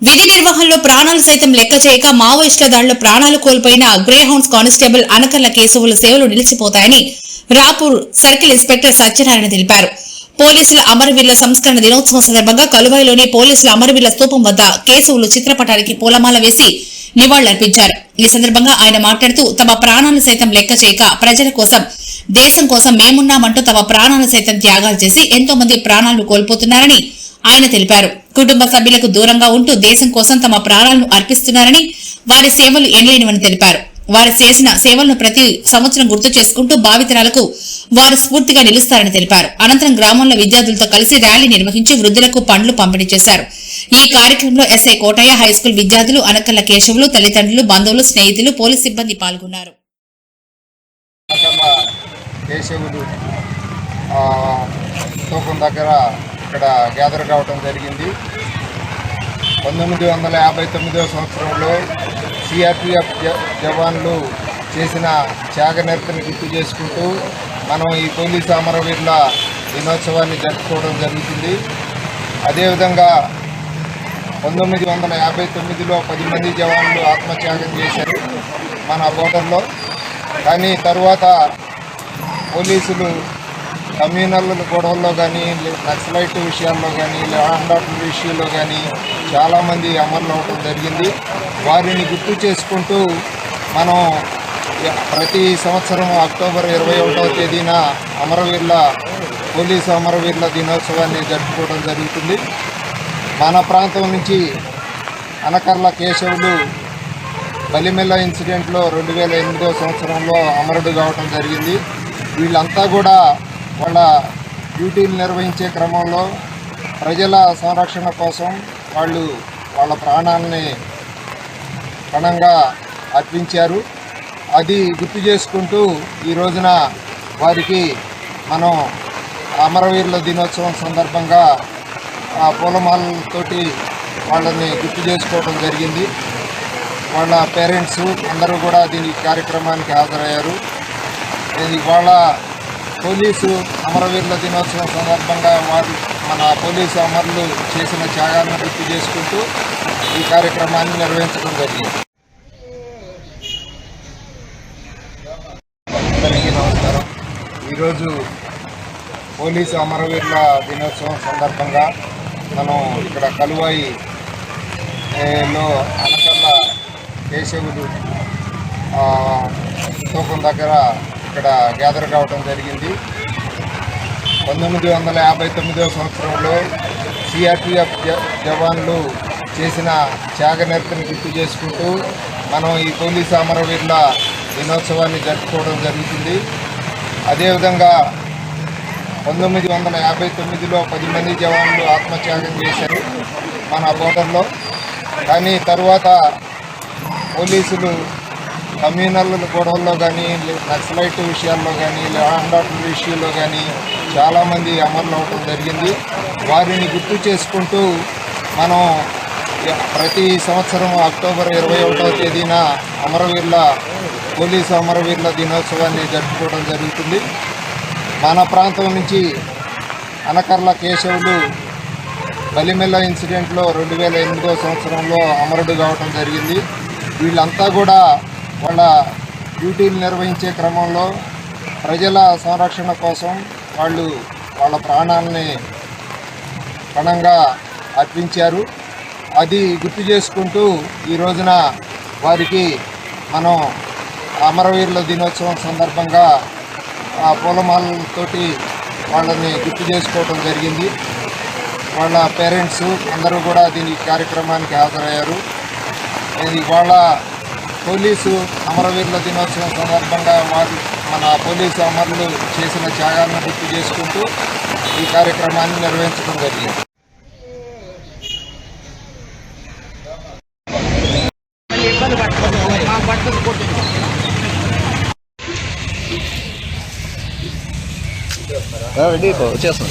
విధి నిర్వహణలో ప్రాణాలు సైతం లెక్క చేయక మావోయిస్టుల దాడిలో ప్రాణాలు కోల్పోయిన గ్రేహౌండ్స్ కానిస్టేబుల్ అనకల్ల కేశవుల సేవలు నిలిచిపోతాయని రాపూర్ సర్కిల్ ఇన్స్పెక్టర్ సత్యనారాయణ తెలిపారు. పోలీసుల అమరవీరుల సంస్కరణ దినోత్సవం సందర్భంగా కలువాయిలోని పోలీసుల అమరవీరుల స్తూపం వద్ద కేశవులు చిత్రపటానికి పూలమాల వేసి నివాళులర్పించారు. ఈ సందర్భంగా ఆయన మాట్లాడుతూ తమ ప్రాణాలు సైతం లెక్క చేయక ప్రజల కోసం దేశం కోసం మేమున్నామంటూ తమ ప్రాణాలు సైతం త్యాగాలు చేసి ఎంతో మంది ప్రాణాలు కోల్పోతున్నారని ఆయన తెలిపారు. కుటుంబ సభ్యులకు దూరంగా ఉంటూ దేశం కోసం తమ ప్రాణాలను అర్పిస్తున్నారని వారి సేవలు ఎనలేనివని తెలిపారు. వారు చేసిన సేవలను ప్రతి సంవత్సరం గుర్తు చేసుకుంటూ భావితరాలకు వారు స్ఫూర్తిగా నిలుస్తారని తెలిపారు. అనంతరం గ్రామంలో విద్యార్థులతో కలిసి ర్యాలీ నిర్వహించి వృద్ధులకు పండ్లు పంపిణీ చేశారు. ఈ కార్యక్రమంలో ఎస్ఐ కోటయ్య హైస్కూల్ విద్యార్థులు అనకల్ల కేశవులు తల్లిదండ్రులు బంధువులు స్నేహితులు పోలీస్ సిబ్బంది పాల్గొన్నారు. దగ్గర ఇక్కడ గ్యాదర్ కావటం జరిగింది. పంతొమ్మిది వందల యాభై తొమ్మిదవ సంవత్సరంలో సిఆర్పిఎఫ్ జవాన్లు చేసిన త్యాగనిరతని గుర్తు చేసుకుంటూ మనం ఈ పోలీసు అమరవీరుల దినోత్సవాన్ని జరుపుకోవడం జరుగుతుంది. అదేవిధంగా పంతొమ్మిది వందల యాభై తొమ్మిదిలో పది మంది జవాన్లు ఆత్మత్యాగం చేశారు మన బోర్డర్లో. కానీ తరువాత పోలీసులు కమ్యూనల్ గొడవల్లో కానీ నక్సలైట్ విషయాల్లో కానీ ల్యాండ్ ఆర్డర్ విషయంలో కానీ చాలామంది అమలు అవడం జరిగింది. వారిని గుర్తు చేసుకుంటూ మనం ప్రతి సంవత్సరం అక్టోబర్ ఇరవై ఒకటవ తేదీన అమరవీరుల పోలీసు అమరవీరుల దినోత్సవాన్ని జరుపుకోవడం జరుగుతుంది. మన ప్రాంతం నుంచి అనకర్ల కేశవులు బలిమెల్ల ఇన్సిడెంట్లో రెండు వేల ఎనిమిదో సంవత్సరంలో అమరుడు కావటం జరిగింది. వీళ్ళంతా కూడా వాళ్ళ డ్యూటీలు నిర్వహించే క్రమంలో ప్రజల సంరక్షణ కోసం వాళ్ళు వాళ్ళ ప్రాణాలని పణంగా అర్పించారు. అది గుర్తు చేసుకుంటూ ఈ రోజున వారికి మనం అమరవీరుల దినోత్సవం సందర్భంగా ఆ పూలమాలతోటి వాళ్ళని గుర్తు చేసుకోవడం జరిగింది. వాళ్ళ పేరెంట్స్ అందరూ కూడా దీని కార్యక్రమానికి హాజరయ్యారు. ఇవాళ వాళ్ళ పోలీసు అమరవీరుల దినోత్సవం సందర్భంగా వారు మన పోలీసు అమరులు చేసిన త్యాగాలను గుర్తు చేసుకుంటూ ఈ కార్యక్రమాన్ని నిర్వహించడం జరిగింది. అందరికీ నమస్కారం. ఈరోజు పోలీసు అమరవీరుల దినోత్సవం సందర్భంగా మనం ఇక్కడ కలువాయి లో అనకల్ల కేశవులు ఆ, దగ్గర ఇక్కడ గ్యాదర్ కావడం జరిగింది. పంతొమ్మిది వందల యాభై తొమ్మిదవ సంవత్సరంలో సిఆర్పిఎఫ్ జవాన్లు చేసిన త్యాగనిరతని గుర్తు చేసుకుంటూ మనం ఈ పోలీస్ అమరవీరుల దినోత్సవాన్ని జరుపుకోవడం జరుగుతుంది. అదేవిధంగా పంతొమ్మిది వందల యాభై తొమ్మిదిలో పది మంది జవాన్లు ఆత్మత్యాగం చేశారు మన బోర్డర్లో. కానీ తరువాత పోలీసులు కమ్యూనల్ గొడవల్లో కానీ నక్సలైట్ విషయాల్లో కానీ ల్యాండ్ ఆర్డర్ విషయంలో కానీ చాలామంది అమలు అవడం జరిగింది. వారిని గుర్తు చేసుకుంటూ మనం ప్రతి సంవత్సరం అక్టోబర్ ఇరవై ఒకటవ తేదీన అమరవీరుల పోలీసు అమరవీరుల దినోత్సవాన్ని జరుపుకోవడం జరుగుతుంది. మన ప్రాంతం నుంచి అనకర్ల కేశవులు బలిమెల్ల ఇన్సిడెంట్లో రెండు వేల ఎనిమిదో సంవత్సరంలో అమరుడు కావడం జరిగింది. వీళ్ళంతా కూడా వాళ్ళ డ్యూటీలు నిర్వహించే క్రమంలో ప్రజల సంరక్షణ కోసం వాళ్ళు వాళ్ళ ప్రాణాలని పణంగా అర్పించారు. అది గుర్తు చేసుకుంటూ ఈ రోజున వారికి మనం అమరవీరుల దినోత్సవం సందర్భంగా ఆ పూలమాలతోటి వాళ్ళని గుర్తు చేసుకోవడం జరిగింది. వాళ్ళ పేరెంట్స్ అందరూ కూడా దీని కార్యక్రమానికి హాజరయ్యారు. ఇది వాళ్ళ పోలీసు అమరవీరుల దినోత్సవం సందర్భంగా వారు మన పోలీసు అమరులు చేసిన త్యాగాలను గుర్తు చేసుకుంటూ ఈ కార్యక్రమాన్ని నిర్వహించడం జరిగింది. రెడీ వచ్చేస్తాం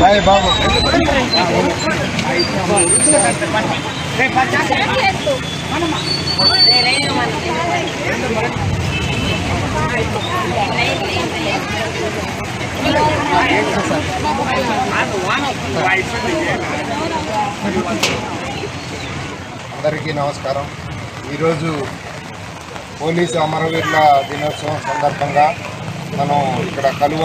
బాయ్ బాబు. అందరికీ నమస్కారం. ఈరోజు పోలీసు అమరవీరుల దినోత్సవం సందర్భంగా మనం ఇక్కడ కలువ